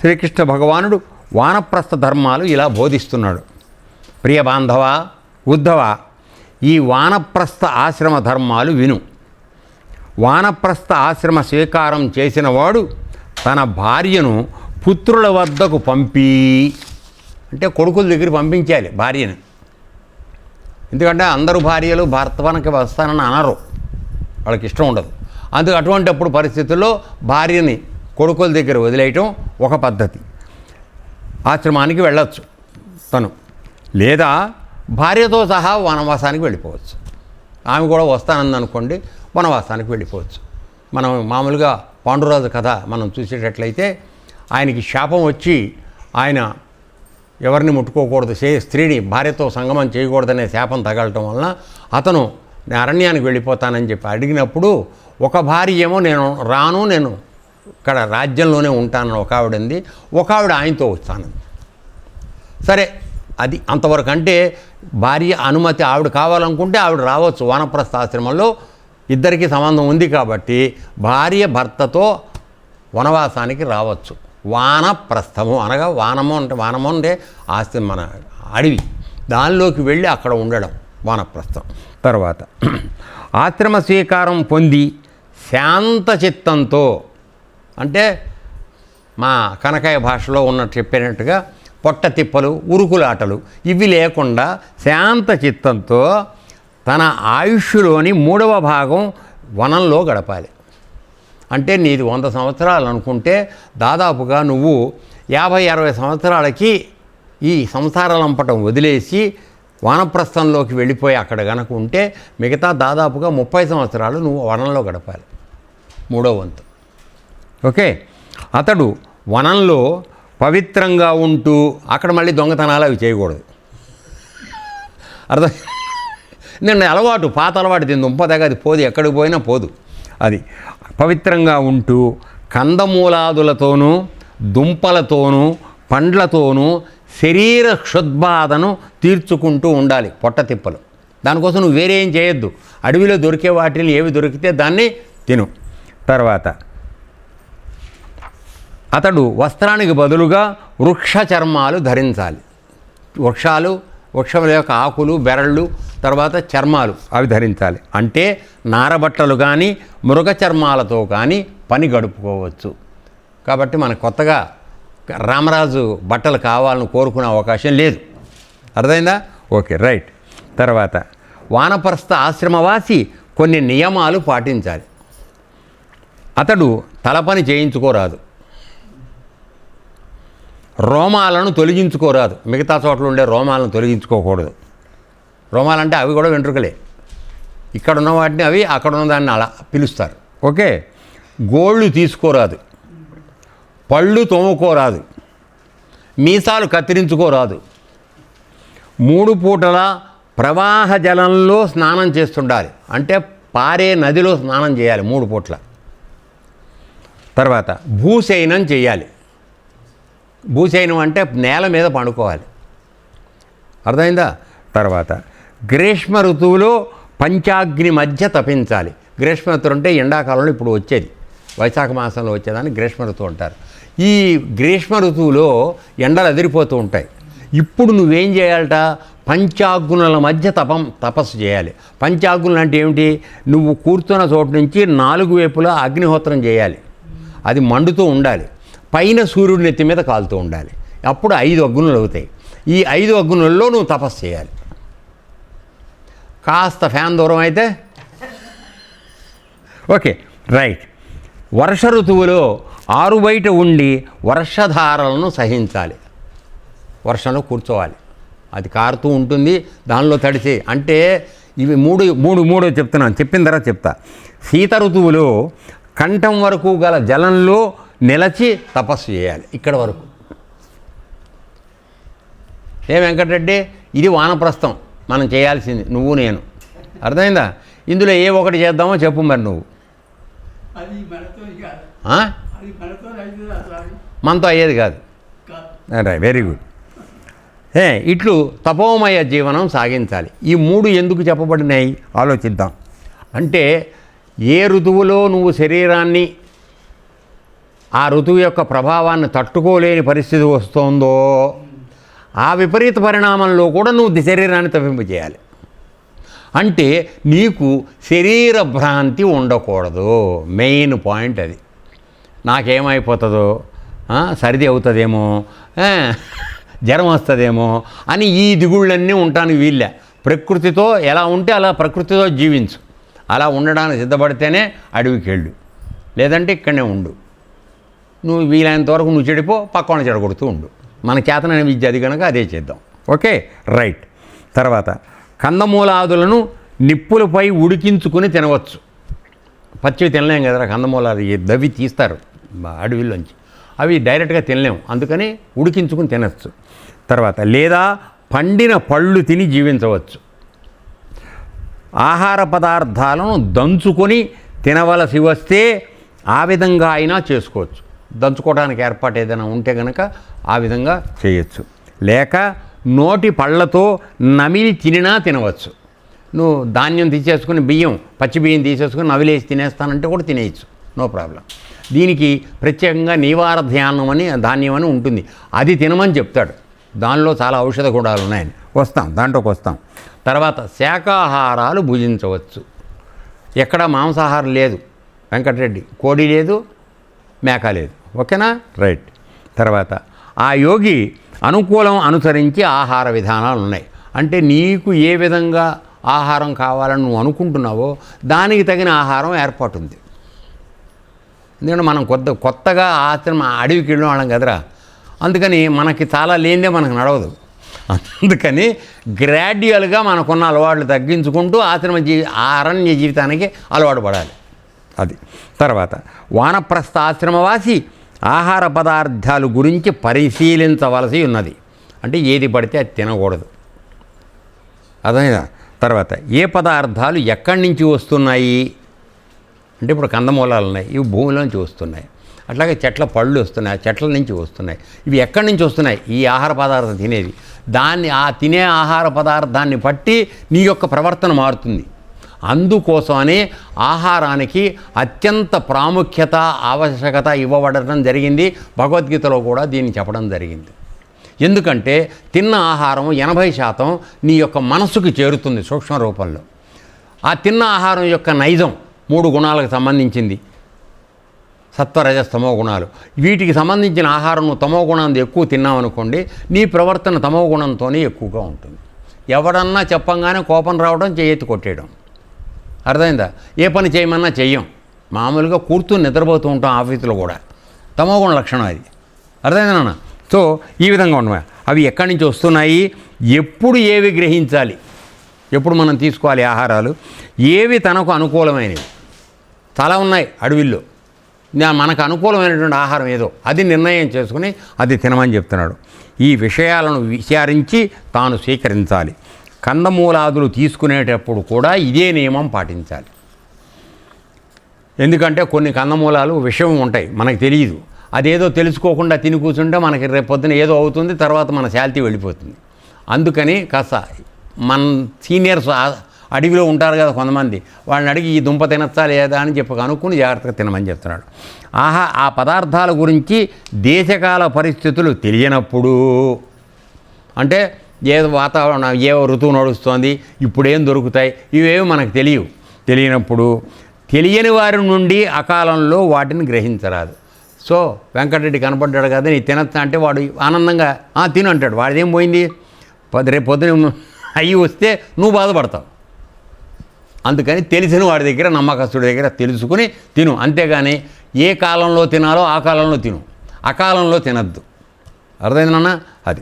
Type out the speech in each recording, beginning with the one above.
శ్రీకృష్ణ భగవానుడు వానప్రస్థ ధర్మాలు ఇలా బోధిస్తున్నాడు. ప్రియ బాంధవ ఉద్ధవ ఈ వానప్రస్థ ఆశ్రమ ధర్మాలు విను. వానప్రస్థ ఆశ్రమ స్వీకారం చేసినవాడు తన భార్యను పుత్రుల వద్దకు పంపి. అంటే కొడుకుల దగ్గర పంపించాలి భార్యను. ఎందుకంటే అందరూ భార్యలు భర్తవనకి వస్తానని అనరు. వాళ్ళకి ఇష్టం ఉండదు. అందుకు అటువంటిప్పుడు పరిస్థితుల్లో భార్యని కొడుకుల దగ్గర వదిలేయటం ఒక పద్ధతి. ఆశ్రమానికి వెళ్ళొచ్చు తను. లేదా భార్యతో సహా వనవాసానికి వెళ్ళిపోవచ్చు. ఆమె కూడా వస్తానంది అనుకోండి వనవాసానికి వెళ్ళిపోవచ్చు. మనం మామూలుగా పాండురాజు కథ మనం చూసేటట్లయితే ఆయనకి శాపం వచ్చి ఆయన ఎవరిని ముట్టుకోకూడదు చే స్త్రీని భార్యతో సంగమం చేయకూడదనే శాపం తగలటం వలన అతను నేను అరణ్యానికి వెళ్ళిపోతానని చెప్పి అడిగినప్పుడు ఒక భార్య ఏమో నేను రాను నేను ఇక్కడ రాజ్యంలోనే ఉంటానని ఒక ఆవిడ ఉంది ఒక ఆవిడ ఆయనతో వస్తానంది. సరే అది అంతవరకు అంటే భార్య అనుమతి ఆవిడ కావాలనుకుంటే ఆవిడ రావచ్చు. వానప్రస్థ ఆశ్రమంలో ఇద్దరికి సంబంధం ఉంది కాబట్టి భార్య భర్తతో వనవాసానికి రావచ్చు. వానప్రస్థము అనగా వానము అంటే వానము అంటే ఆస్తి మన అడవి. దానిలోకి వెళ్ళి అక్కడ ఉండడం వానప్రస్థం. తర్వాత ఆశ్రమ స్వీకారం పొంది శాంత చిత్తంతో అంటే మా కనకాయ భాషలో ఉన్న చెప్పినట్టుగా పొట్ట తిప్పలు ఉరుకులాటలు ఇవి లేకుండా శాంత చిత్తంతో తన ఆయుష్లోని మూడవ భాగం వనంలో గడపాలి. అంటే నీది వంద సంవత్సరాలు అనుకుంటే దాదాపుగా నువ్వు యాభై అరవై సంవత్సరాలకి ఈ సంసారలంపటం వదిలేసి వానప్రస్థంలోకి వెళ్ళిపోయి అక్కడ గనక ఉంటే మిగతా దాదాపుగా ముప్పై సంవత్సరాలు నువ్వు వనంలో గడపాలి. మూడో వంతు. ఓకే. అతడు వనంలో పవిత్రంగా ఉంటూ అక్కడ మళ్ళీ దొంగతనాలు అవి చేయకూడదు. అర్థం? నేను అలవాటు పాత అలవాటు దీని దుంపదగ అది పోదు. ఎక్కడికి పోయినా పోదు. అది పవిత్రంగా ఉంటూ కందమూలాదులతోనూ దుంపలతోనూ పండ్లతోనూ శరీర క్షుద్బాధను తీర్చుకుంటూ ఉండాలి పొట్ట తిప్పలు. దానికోసం నువ్వు వేరే ఏం చేయొద్దు. అడవిలో దొరికే వాటిని ఏవి దొరికితే దాన్ని తిను. తర్వాత అతడు వస్త్రానికి బదులుగా వృక్ష చర్మాలు ధరించాలి. వృక్షాలు వృక్షముల యొక్క ఆకులు బెరళ్ళు తర్వాత చర్మాలు అవి ధరించాలి. అంటే నారబట్టలు కానీ మృగ చర్మాలతో కానీ పని గడుపుకోవచ్చు. కాబట్టి మనకు కొత్తగా రామరాజు బట్టలు కావాలని కోరుకునే అవకాశం లేదు. అర్థమైందా? Okay right. తర్వాత వానప్రస్థ ఆశ్రమవాసి కొన్ని నియమాలు పాటించాలి. అతడు తలపని చేయించుకోరాదు. రోమాలను తొలగించుకోరాదు. మిగతా చోట్ల ఉండే రోమాలను తొలగించుకోకూడదు. రోమాలంటే అవి కూడా వెంట్రుకలే. ఇక్కడ ఉన్న వాటిని అవి అక్కడ ఉన్న దాన్ని అలా పిలుస్తారు. ఓకే? గోళ్ళు తీసుకోరాదు. పళ్ళు తోముకోరాదు. మీసాలు కత్తిరించుకోరాదు. మూడు పూటల ప్రవాహ జలంలో స్నానం చేస్తుండాలి. అంటే పారే నదిలో స్నానం చేయాలి మూడు పూట్ల. తర్వాత భూశయనం చేయాలి. భూశయనం అంటే నేల మీద పండుకోవాలి. అర్థమైందా? తర్వాత గ్రీష్మ ఋతువులో పంచాగ్ని మధ్య తపించాలి. గ్రీష్మ ఋతువు అంటే ఎండాకాలంలో ఇప్పుడు వచ్చేది. వైశాఖ మాసంలో వచ్చేదాన్ని గ్రీష్మ ఋతువు అంటారు. ఈ గ్రీష్మ ఋతువులో ఎండలు అదిరిపోతూ ఉంటాయి. ఇప్పుడు నువ్వేం చేయాలట? పంచాగ్నుల మధ్య తపం తపస్సు చేయాలి. పంచాగ్నులు అంటే ఏమిటి? నువ్వు కూర్చున్న చోటు నుంచి నాలుగు వైపులా అగ్నిహోత్రం చేయాలి. అది మండుతూ ఉండాలి. పైన సూర్యుడి నెత్తి మీద కాలుతూ ఉండాలి. అప్పుడు ఐదు అగ్నులు అవుతాయి. ఈ ఐదు అగ్నులలో నువ్వు తపస్సు చేయాలి. కాస్త ఫ్యాన్ దూరం అయితే? Okay right. వర్ష ఋతువులో ఆరు బయట ఉండి వర్షధారలను సహించాలి. వర్షంలో కూర్చోవాలి. అది కారుతూ ఉంటుంది దానిలో తడిసి అంటే ఇవి మూడు మూడు మూడు చెప్తున్నాను. చెప్పిన తర్వాత చెప్తా. శీత ఋతువులో కంఠం వరకు గల జలంలో నిలచి తపస్సు చేయాలి ఇక్కడ వరకు. ఏ వెంకటరెడ్డి? ఇది వానప్రస్థం. మనం చేయాల్సింది నువ్వు నేను. అర్థమైందా? ఇందులో ఏ ఒకటి చేద్దామో చెప్పు మరి నువ్వు. మనతో అయ్యేది కాదు. వెరీ గుడ్ ఏ ఇట్లు తపోమయ జీవనం సాగించాలి. ఈ మూడు ఎందుకు చెప్పబడినాయి? ఆలోచిద్దాం. అంటే ఏ ఋతువులో నువ్వు శరీరాన్ని ఆ ఋతువు యొక్క ప్రభావాన్ని తట్టుకోలేని పరిస్థితి వస్తుందో ఆ విపరీత పరిణామంలో కూడా నువ్వు శరీరాన్ని తప్పింపజేయాలి అంటే నీకు శరీర భ్రాంతి ఉండకూడదు. మెయిన్ పాయింట్ అది. నాకేమైపోతుందో ఆ, సర్ది అవుతుందేమో జ్వరం వస్తుందేమో అని ఈ దిగుళ్ళన్నీ ఉంటాను వీళ్ళే ప్రకృతితో ఎలా ఉంటే అలా ప్రకృతితో జీవించు. అలా ఉండడానికి సిద్ధపడితేనే అడవికి వెళ్ళు లేదంటే ఇక్కడనే ఉండు. నువ్వు వీలైనంత వరకు నువ్వు చెడిపో పక్కన చెడగొడుతూ ఉండు. మన చేతనైన విద్య అది కనుక అదే చేద్దాం. ఓకే? రైట్. తర్వాత కందమూలాదులను నిప్పులపై ఉడికించుకుని తినవచ్చు. పచ్చివి తినలేం కదరా కందమూలాలు దవి దవ్వి తీస్తారు అడవిలోంచి. అవి డైరెక్ట్గా తినలేము అందుకని ఉడికించుకుని తినచ్చు. తర్వాత లేదా పండిన పళ్ళు తిని జీవించవచ్చు. ఆహార పదార్థాలను దంచుకొని తినవలసి వస్తే ఆ విధంగా అయినా చేసుకోవచ్చు. దంచుకోవడానికి ఏర్పాటు ఏదైనా ఉంటే కనుక ఆ విధంగా చేయొచ్చు. లేక నోటి పళ్ళతో నమిలి తినినా తినవచ్చు. నువ్వు ధాన్యం తీసేసుకుని బియ్యం పచ్చి బియ్యం తీసేసుకుని నవిలేసి తినేస్తానంటే కూడా తినేయచ్చు. No problem. దీనికి ప్రత్యేకంగా నివార ధ్యానం అని ధాన్యం అని ఉంటుంది. అది తినమని చెప్తాడు. దానిలో చాలా ఔషధ గుణాలు ఉన్నాయని. వస్తాం దాంట్లోకి వస్తాం. తర్వాత శాకాహారాలు భుజించవచ్చు. ఎక్కడ మాంసాహారం లేదు. వెంకటరెడ్డి కోడి లేదు మేక లేదు. ఓకేనా? రైట్. తర్వాత ఆ యోగి అనుకూలం అనుసరించి ఆహార విధానాలు ఉన్నాయి. అంటే నీకు ఏ విధంగా ఆహారం కావాలని నువ్వు అనుకుంటున్నావో దానికి తగిన ఆహారం ఏర్పాటు ఉంది ఎందుకంటే మనం కొత్త కొత్తగా ఆశ్రమం అడవికి వెళ్ళిన వాళ్ళం కదరా. అందుకని మనకి చాలా లేనిదే మనకు నడవదు. అందుకని గ్రాడ్యువల్గా మనకున్న అలవాట్లు తగ్గించుకుంటూ ఆశ్రమ జీ అరణ్య జీవితానికి అలవాటు పడాలి. అది. తర్వాత వానప్రస్థ ఆశ్రమవాసి ఆహార పదార్థాలు గురించి పరిశీలించవలసి ఉన్నది. అంటే ఏది పడితే అది తినకూడదు. అదే తర్వాత ఏ పదార్థాలు ఎక్కడి నుంచి వస్తున్నాయి? అంటే ఇప్పుడు కందమూలాలు ఉన్నాయి ఇవి భూమిలోంచి వస్తున్నాయి. అట్లాగే చెట్ల పళ్ళు వస్తున్నాయి ఆ చెట్ల నుంచి వస్తున్నాయి. ఇవి ఎక్కడి నుంచి వస్తున్నాయి? ఈ ఆహార పదార్థం తినేది. దాన్ని ఆ తినే ఆహార పదార్థాన్ని బట్టి నీ యొక్క ప్రవర్తన మారుతుంది. అందుకోసమనే ఆహారానికి అత్యంత ప్రాముఖ్యత ఆవశ్యకత ఇవ్వబడటం జరిగింది. భగవద్గీతలో కూడా దీన్ని చెప్పడం జరిగింది. ఎందుకంటే తిన్న ఆహారం ఎనభై శాతం నీ యొక్క మనసుకు చేరుతుంది సూక్ష్మ రూపంలో. ఆ తిన్న ఆహారం యొక్క నైజం మూడు గుణాలకు సంబంధించింది. సత్వరజస్తమో గుణాలు. వీటికి సంబంధించిన ఆహారం నువ్వు తమో గుణాన్ని ఎక్కువ తిన్నావనుకోండి నీ ప్రవర్తన తమో గుణంతోనే ఎక్కువగా ఉంటుంది. ఎవడన్నా చెప్పంగానే కోపం రావడం చేయెత్తి కొట్టేయడం. అర్థమైందా? ఏ పని చేయమన్నా చెయ్యం. మామూలుగా కూర్చుని నిద్రపోతూ ఉంటాం ఆఫీసులో కూడా. తమోగుణ లక్షణం అది. అర్థమైందా నాన్న? సో ఈ విధంగా ఉన్నాయి అవి ఎక్కడి నుంచి వస్తున్నాయి? ఎప్పుడు ఏవి గ్రహించాలి? ఎప్పుడు మనం తీసుకోవాలి ఆహారాలు? ఏవి తనకు అనుకూలమైనవి? చాలా ఉన్నాయి అడవిల్లో. మనకు అనుకూలమైనటువంటి ఆహారం ఏదో. అది నిర్ణయం చేసుకుని అది తినమని చెప్తున్నాడు. ఈ విషయాలను విచారించి తాను స్వీకరించాలి. కందమూలాదులు తీసుకునేటప్పుడు కూడా ఇదే నియమం పాటించాలి. ఎందుకంటే కొన్ని కందమూలాలు విషయం ఉంటాయి మనకు తెలియదు అదేదో తెలుసుకోకుండా తిని కూర్చుంటే మనకి రేపు పొద్దున ఏదో అవుతుంది తర్వాత మన శాలిటీ వెళ్ళిపోతుంది. అందుకని కాస్త మన సీనియర్స్ అడవిలో ఉంటారు కదా కొంతమంది వాళ్ళని అడిగి ఈ దుంప తినచ్చా లేదా అని చెప్పి కనుక్కుని జాగ్రత్తగా తినమని చెప్తున్నాడు. ఆహా ఆ పదార్థాల గురించి దేశకాల పరిస్థితులు తెలియనప్పుడు అంటే ఏ వాతావరణం ఏ ఋతువు నడుస్తోంది ఇప్పుడు ఏం దొరుకుతాయి ఇవేవి మనకు తెలియవు. తెలియనప్పుడు తెలియని వారి నుండి అకాలంలో వాటిని గ్రహించరాదు. సో వెంకటరెడ్డి కనపడ్డాడు కదా నీ తినచ్చా అంటే వాడు ఆనందంగా తిను అంటాడు. వాడిదేం పోయింది? పొద్దు రేపు పొద్దున అయ్యి వస్తే నువ్వు బాధపడతావు. అందుకని తెలిసిన వాడి దగ్గర నమ్మకస్తుడి దగ్గర తెలుసుకుని తిను. అంతేగాని ఏ కాలంలో తినాలో ఆ కాలంలో తిను. అకాలంలో తినద్దు. అర్థమైందన్నా అది.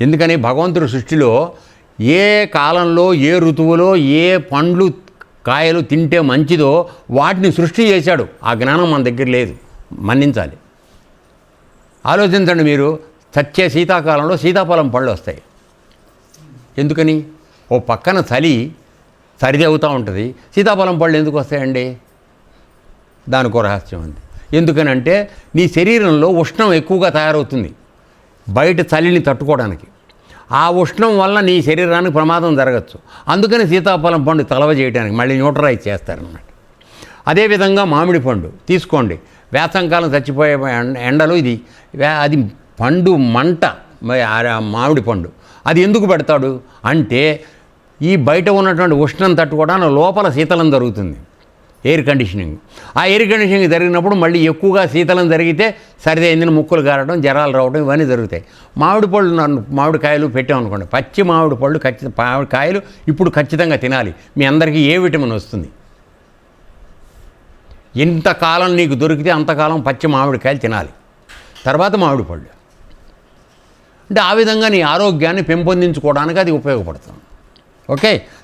ఎందుకని భగవంతుడి సృష్టిలో ఏ కాలంలో ఏ ఋతువులో ఏ పండ్లు కాయలు తింటే మంచిదో వాటిని సృష్టి చేశాడు. ఆ జ్ఞానం మన దగ్గర లేదు. మన్నించాలి. ఆలోచించండి మీరు. చచ్చే శీతాకాలంలో సీతాఫలం పళ్ళు వస్తాయి. ఎందుకని? ఓ పక్కన చలి సరిది అవుతూ ఉంటుంది. సీతాఫలం పళ్ళు ఎందుకు వస్తాయండి? దానికో రహస్యం ఉంది. ఎందుకనంటే నీ శరీరంలో ఉష్ణం ఎక్కువగా తయారవుతుంది. బయట చలిని తట్టుకోవడానికి. ఆ ఉష్ణం వల్ల నీ శరీరానికి ప్రమాదం జరగచ్చు. అందుకని సీతాఫలం పండు తలవ చేయడానికి మళ్ళీ న్యూట్రలైజ్ చేస్తారన్నమాట. అదేవిధంగా మామిడి పండు తీసుకోండి. వేసంకాలం చచ్చిపోయే ఎండలు ఇది. అది పండు మంట మామిడి పండు. అది ఎందుకు పెడతాడు? అంటే ఈ బయట ఉన్నటువంటి ఉష్ణం తట్టుకోవడానికి లోపల శీతలం జరుగుతుంది. Air conditioning. ఆ ఎయిర్ కండిషనింగ్ జరిగినప్పుడు మళ్ళీ ఎక్కువగా శీతలం జరిగితే సరిదైందని ముక్కులు కారడం జరాలు రావడం ఇవన్నీ జరుగుతాయి. మామిడి పళ్ళు నన్ను మామిడికాయలు పెట్టామనుకోండి పచ్చి మామిడి పళ్ళు ఖచ్చితంగా మామిడికాయలు ఇప్పుడు ఖచ్చితంగా తినాలి. మీ అందరికీ ఏ విటమిన్ వస్తుంది? ఎంతకాలం నీకు దొరికితే అంతకాలం పచ్చి మామిడికాయలు తినాలి. తర్వాత మామిడి పళ్ళు. అంటే ఆ విధంగా నీ ఆరోగ్యాన్ని పెంపొందించుకోవడానికి అది ఉపయోగపడుతుంది. ఓకే?